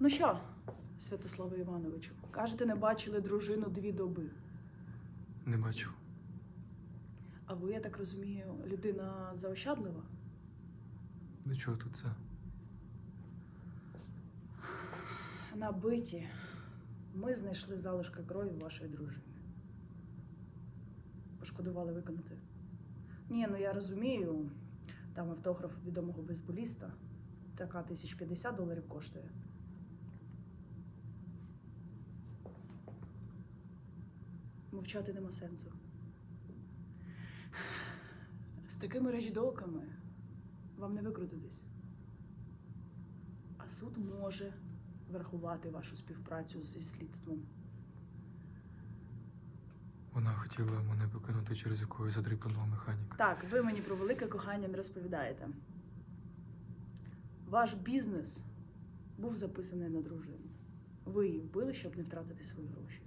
Ну що, Святославе Івановичу, кажете, не бачили дружину дві доби. Не бачив. А ви, я так розумію, людина заощадлива? До чого тут це? На биті ми знайшли залишки крові вашої дружини. Пошкодували виконати. Ні, ну я розумію, там автограф відомого бейсболіста. Така 1050 доларів коштує. Мовчати нема сенсу. З такими речдоками вам не викрутитись. А суд може врахувати вашу співпрацю зі слідством. Вона хотіла мене покинути через якогось задрипаного механіка. Так, ви мені про велике кохання не розповідаєте. Ваш бізнес був записаний на дружину. Ви її вбили, щоб не втратити свої гроші.